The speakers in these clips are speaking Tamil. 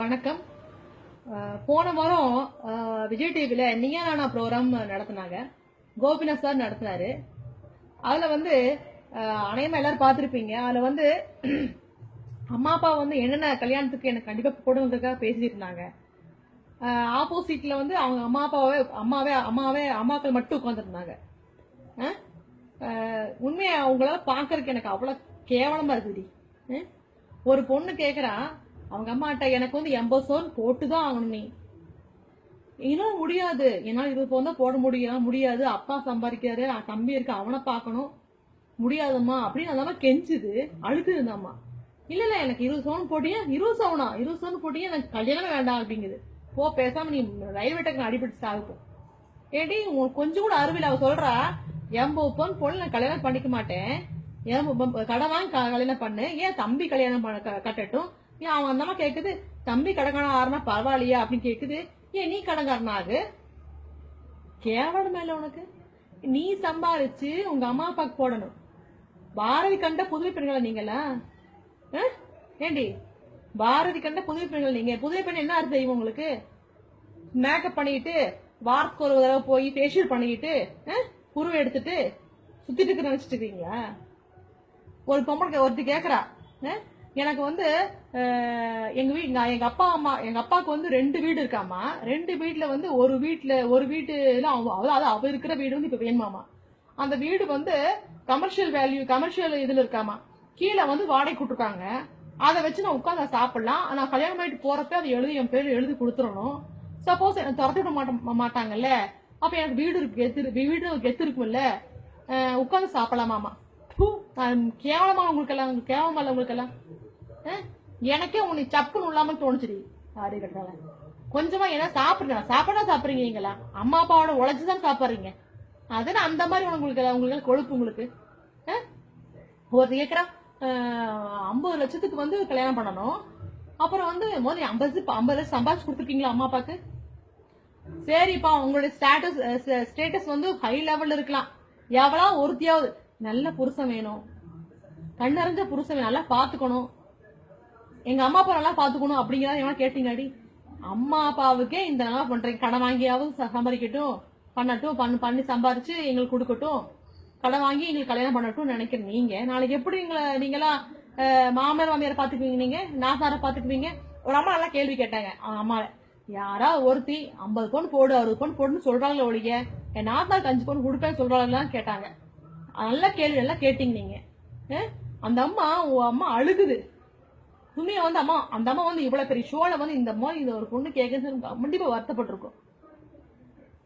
வணக்கம். போன வாரம் விஜய் டிவியில் நீயா நானா ப்ரோக்ராம் நடத்தினாங்க. கோபிநாத் சார் நடத்தினாரு. அதில் வந்து அஹ், எல்லாரும் பார்த்துருப்பீங்க. அதில் வந்து அம்மா அப்பா வந்து என்னென்ன கல்யாணத்துக்கு எனக்கு கண்டிப்பாக போடுங்கிறதுக்காக பேசிட்டு இருந்தாங்க வந்து அவங்க அம்மா அப்பாவே அம்மாவே அம்மாவே அம்மாக்கள் மட்டும் உட்காந்துருந்தாங்க உண்மையை அவங்களால பார்க்கறதுக்கு எனக்கு அவ்வளோ கேவலமாக இருக்குது ஒரு பொண்ணு கேட்குறான் அவங்க அம்மாட்ட எனக்கு வந்து எண்பது சோன் போட்டுதான் ஆகணும் நீ. இன்னும் முடியாது. என்னால் இருபது பவுன் தான் போட முடியும். முடியாது. அப்பா சம்பாதிக்கிறாரு. தம்பி இருக்கு. அவனை பார்க்கணும். முடியாதம்மா. அப்படின்னு அந்த கெஞ்சுது. அழுகுது அந்த அம்மா. இல்ல இல்ல. எனக்கு இருபது சவுன் போட்டியா இருபது சவுனா இருபது சவுன் போட்டியா எனக்கு கல்யாணம் வேண்டாம். அப்படிங்குது. போ பேசாம நீ ரயில்வே டக்கு அடிபட்டு சாகுப்போம் ஏடி உனக்கு கொஞ்சம் கூட அறிவியல் அவ சொல்றா எண்பது பவுன் பொண்ணு நான் கல்யாணம் பண்ணிக்க மாட்டேன். ஏன் கடன் வாங்கி க- கல்யாணம் பண்ணு. ஏன் தம்பி கல்யாணம் பண்ண க- கட்டட்டும்? ஏன் அவன் அந்த அம்மா தம்பி கடன்காரன் ஆறுனா பரவாயில்லையா? அப்படின்னு கேட்குது ஏன் நீ கடங்காரனாகு கேவலம் மேல உனக்கு. நீ சம்பாரிச்சு உங்க அம்மா அப்பாவுக்கு போடணும். பாரதி கண்ட புதுவை பெண்கள் நீங்களா ஏண்டி? பாரதி கண்ட புதுவை பெண்கள் நீங்க. புதுவை பெண் என்ன அர்த்தம் செய்வோம் உங்களுக்கு? மேக்கப் பண்ணிட்டு வாரத்துக்கு ஒரு தடவை போய் ஃபேஷியல் பண்ணிக்கிட்டு அஹ், எடுத்துட்டு சுத்திட்டு இருக்க நினைச்சிட்டு இருக்கீங்களா? ஒரு பொம்பளை ஒருத்தர் கேட்குறா எனக்கு வந்து எங்க வீட் நான் எங்க அப்பா அம்மா எங்க அப்பாவுக்கு வந்து ரெண்டு வீடு இருக்காமா ரெண்டு வீட்டுல வந்து ஒரு வீட்டுல ஒரு வீட்டுல அதாவது அவ இருக்கிற வீடு வந்து இப்ப வேணுமாமா அந்த வீடு வந்து கமர்ஷியல் வேல்யூ கமர்ஷியல் இதுல இருக்காமா கீழே வந்து வாடகை கொடுத்துருக்காங்க. அதை வச்சு நான் உட்காந்து சாப்பிடலாம். ஆனால் கல்யாணம் ஆயிட்டு போறப்ப அதை எழுதி என் பேர் எழுதி கொடுத்துடணும் சப்போஸ் எனக்கு துரத்தி விட மாட்ட மாட்டாங்கல்ல. அப்ப எனக்கு வீடு இருக்கு கெத்து வீடு கெத்து இருக்கும்ல. உட்காந்து சாப்பிடலாமாமா கேவலமா உங்களுக்கெல்லாம் எல்லாம் கேவலமா இல்ல உங்களுக்கு எல்லாம் எனக்கே உனக்கு சப்புன்னு இல்லாம தோணுச்சுடி. ஆடி கட்டால கொஞ்சமா என்ன சாப்பிடுங்க சாப்பிடா சாப்பிடுறீங்க நீங்களா அம்மா அப்பாவோட உழைச்சுதான் சாப்பிடுறீங்க. அதுன்னு அந்த மாதிரி உங்களுக்கு உங்களுக்கு கொழுப்பு உங்களுக்கு? அஹ்? ஒரு ஏக்கரா ஐம்பது லட்சத்துக்கு வந்து கல்யாணம் பண்ணணும். அப்புறம் வந்து முதல்ல ஐம்பது ஐம்பது லட்சம் சம்பாதிச்சு கொடுத்துருக்கீங்களா அம்மா அப்பாக்கு? சரிப்பா உங்களுடைய ஸ்டேட்டஸ் ஸ்டேட்டஸ் வந்து ஹை லெவல்ல இருக்கலாம். எவ்வளோ ஒருத்தியாவது நல்ல புருஷன் வேணும். கண்ணறிஞ்ச புருஷன் நல்லா பார்த்துக்கணும். எங்க அம்மா அப்பா நல்லா பாத்துக்கணும் அப்படிங்கிறத எவனா கேட்டீங்கடி அம்மா அப்பாவுக்கே இந்த நல்லா பண்றீங்க கடன் வாங்கியாவது ச- சம்பாதிக்கட்டும் பண்ணட்டும் பண்ணு பண்ணி சம்பாரிச்சு எங்களுக்கு கொடுக்கட்டும். கடன் வாங்கி எங்களுக்கு கல்யாணம் பண்ணட்டும் நினைக்கிறேன். நீங்க நாளைக்கு எப்படி எங்களை நீங்களா அஹ், மாமனார் மாமியார் பாத்துக்குவீங்க நீங்க? நாசார பாத்துக்குவீங்க ஒரு அம்மா நல்லா கேள்வி கேட்டாங்க. அவங்க அம்மா யாரா ஒருத்தி ஐம்பது பவுன் போடு அறுபது பவுன் போடுன்னு சொல்றாங்களே ஒழிய என் நாத்தாருக்கு அஞ்சு பவுன் கொடுப்பேன்னு சொல்றாங்கலாம் கேட்டாங்க. நல்ல கேள்வி நல்லா கேட்டீங்க நீங்க. அந்த அம்மா உன் அம்மா அழுகுது. உண்மையை வந்து அம்மா அந்த அம்மா வந்து இவ்வளவு பெரிய ஷோல வந்து இந்த மாதிரி இந்த ஒரு பொண்ணு கேட்கறது கண்டிப்பா வருத்தப்பட்டிருக்கும்.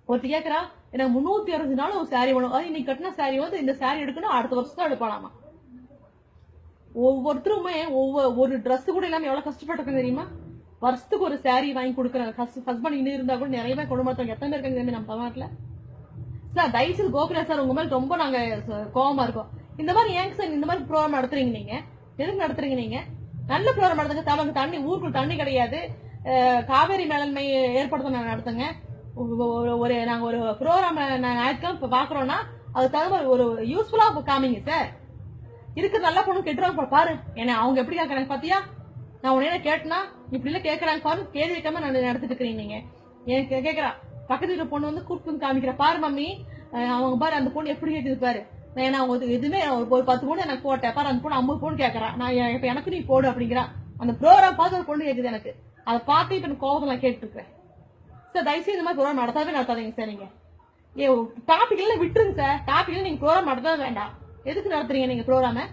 ஒருத்தர் கேக்குறா எனக்கு முன்னூத்தி அறுபது நாள் ஒரு சாரி வேணும். அது இன்னைக்கு கட்டின சாரி வந்து இந்த சாரி எடுக்கணும் அடுத்த வருஷம் தான் எடுப்பானாமா ஒவ்வொருத்தருமே ஒவ்வொரு ஒரு ட்ரெஸ் கூட இல்லாம எவ்வளவு கஷ்டப்பட்டிருக்கேன் தெரியுமா? வருஷத்துக்கு ஒரு சாரி வாங்கி கொடுக்குறாங்க. ஹஸ்பண்ட் இன்னும் இருந்தா கூட நிறைய பேர் கொண்டு மாட்டாங்க எத்தனை பேர் இருக்காங்க நம்ம தமிழ்நாட்டுல? சார் தயவுசெய்து கோகுலா சார் உங்க மேல ரொம்ப நாங்க ச- இருக்கோம். இந்த மாதிரி ஏங்க சார் இந்த மாதிரி ப்ரோக்ராம் நடத்துறீங்க நீங்க? எதுக்கு நடத்துறீங்க நீங்க? நல்ல ப்ரோக்ராம் நடத்துங்க தமக்கு தண்ணி ஊருக்குள்ள தண்ணி கிடையாது. காவேரி மேலாண்மை ஏற்படுத்த நடத்துங்க. ஒரு- ஒரு- ஒரு நாங்க ஒரு ப்ரோக்ராம் ஞாயிற்றுக்கிழமை இப்போ பாக்குறோம்னா அது தகுந்த ஒரு யூஸ்ஃபுல்லா காமிங்க சார் இருக்கு நல்ல பொண்ணு கெட்டுறாங்க பாரு. பாரு. என்ன அவங்க எப்படி கேட்குறாங்க பாத்தியா? நான் உடனே கேட்டனா இப்படி எல்லாம் கேக்குறாங்க பாரு. கேள்வி வைக்காம நான் நடத்திட்டு இருக்கிறீங்க நீங்க. எனக்கு கேக்குறா. பக்கத்து வீட்டு பொண்ணு வந்து கூப்பிட்டு வந்து காமிக்கிற. பாரு மம்மி. அவங்க பாரு அந்த பொண்ணு எப்படி கேட்குது பாரு. ஏன்னா அவங்க எதுவுமே ஒரு- ஒரு பத்து பொண்ணு எனக்கு போட்டேன் பாரு அந்த பொண்ணு ஐம்பது பொண்ணு கேட்குறான். நான் இப்போ எனக்கு நீ போடு அப்படிங்கிறான் அந்த ப்ரோக்ராம் பார்த்து ஒரு பொண்ணு கேட்குது எனக்கு. அதை பார்த்து இப்போ எனக்கு கோபத்தில் நான் கேட்டுருக்கேன் சார் தயவுசெய்து இந்த மாதிரி ப்ரோக்ராம் நடத்தாவே நடத்தாதீங்க சார் நீங்கள் ஏ டாபிக் எல்லாம் விட்டுருங்க சார். டாபிக் நீங்கள் ப்ரோக்ராம் நடத்தவே வேண்டாம். எதுக்கு நடத்துறீங்க நீங்கள் ப்ரோக்ராமை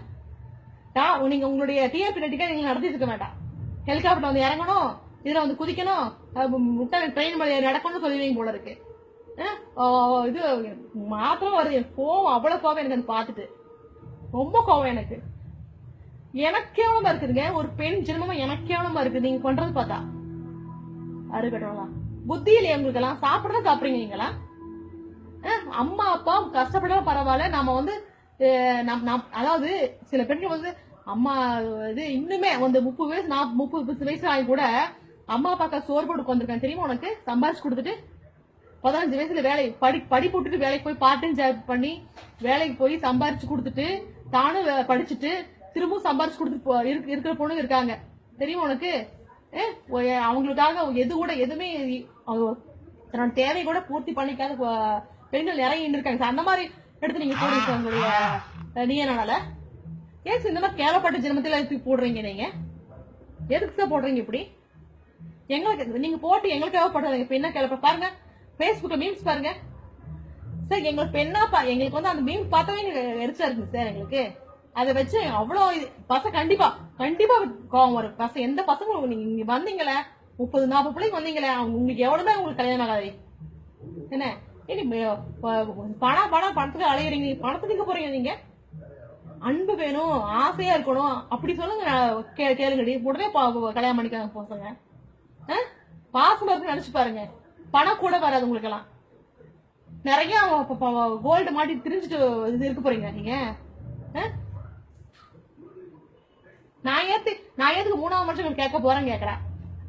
டா நீங்கள் உங்களுடைய டிஆர்பி நட்டிக்காக நீங்கள் நடத்திட்டு இருக்க வேண்டாம். ஹெலிகாப்டர் வந்து இறங்கணும் இதில் வந்து குதிக்கணும் முட்டை ட்ரெயின் மேல நடக்கணும்னு சொல்லுவீங்க போல இருக்குது இது மாத்திரம் வருது எனக்கு கோவம் அவ்வளோ கோவம் எனக்கு அது பார்த்துட்டு. ரொம்ப கோவம் எனக்கு. எனக்கு கேவலமா இருக்குதுங்க. ஒரு பெண் ஜென்மமா எனக்கு கேவலமா இருக்குது. நீங்க பண்றது பார்த்தா. அருகட்டலாம் புத்தி இல்லையா உங்களுக்கு எல்லாம் சாப்பிட்றீங்க சாப்பிடுறீங்க நீங்களா அம்மா அப்பா கஷ்டப்படாம பரவாயில்ல. நாம வந்து அதாவது சில பெண்கள் வந்து அம்மா இது இன்னுமே வந்து முப்பது வயசு நான் முப்பது வயசு ஆகி கூட அம்மா அப்பாக்கா சோறு போட்டு உட்காந்துருக்கேன் தெரியுமா உனக்கு? சம்பாதிச்சு கொடுத்துட்டு பதினஞ்சு வயசுல வேலை படி படிப்பு விட்டுட்டு வேலைக்கு போய் பார்ட் டைம் ஜாப் பண்ணி வேலைக்கு போய் சம்பாரிச்சு கொடுத்துட்டு தானும் வே- படிச்சுட்டு திரும்பவும் சம்பாரிச்சு கொடுத்துட்டு போ- இருக்கிற பொண்ணுங்க இருக்காங்க. தெரியுமா உனக்கு? ஏ, அவங்களுக்காக எது கூட எதுவுமே தன்னோட தேவை கூட பூர்த்தி பண்ணிக்காத பெண்கள் நிறைய இருக்காங்க சார் அந்த மாதிரி எடுத்து நீங்க போடுங்க உங்களுடைய நீ என்னால ஏன் சார் இந்த மாதிரி கேவலப்பட்ட ஜென்மத்தில் எடுத்து போடுறீங்க நீங்க? எதுக்கு சார் போடுறீங்க இப்படி? எங்களுக்கு நீங்க போட்டு எங்களுக்காக போடுறீங்க இப்ப என்ன கேள்வி பாருங்க. ஃபேஸ்புக்கில் மீம்ஸ் பாருங்க. சார் எங்களுக்கு பெண்ணா பா எங்களுக்கு வந்து அந்த மீம் பார்த்தாவே எங்களுக்கு எரிச்சா இருக்குங்க சார் எங்களுக்கு. அதை வச்சு அவ்வளோ இது பசங்க கண்டிப்பா கண்டிப்பா கோவம் வரும். பசங்க எந்த பசங்களும் நீங்க இங்க வந்தீங்களே முப்பது நாற்பது பிள்ளைங்க வந்தீங்களே அவங்க உங்களுக்கு எவ்வளவுமே உங்களுக்கு கல்யாணம் ஆகாது. என்ன? இனி பணம் பணம் பணத்துக்கு அலையிறீங்க. நீங்கள் பணத்துக்கு எங்க போறீங்க நீங்க? அன்பு வேணும் ஆசையா இருக்கணும். அப்படி சொல்லுங்க கே கேளுங்கடி. உடனே பா- கல்யாணம் பண்ணிக்காங்க பசங்க ஆ? பாசமா இருக்குன்னு நினைச்சு பாருங்க. பணம் கூட வராது உங்களுக்கெல்லாம். நிறைய கோல்டு மாட்டி திரிஞ்சுட்டு இது இருக்க போறீங்க நீங்க. ஆ? நான் ஏத்து நான் எதுக்கு மூணாவது மனுஷன் கேட்க போறேன் கேக்குறேன்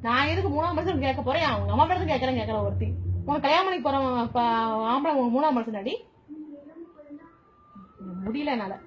நான் எதுக்கு மூணாவது மனுஷன் கேட்க போறேன்? அவங்க அம்மா பேருந்து கேட்கறேன் கேட்கற ஒருத்தி. உனக்கு கல்யாணம் பண்ணி போறவன் ப- ஆம்பளை மூணாவது மனுஷன் அடி முடியல என்னால.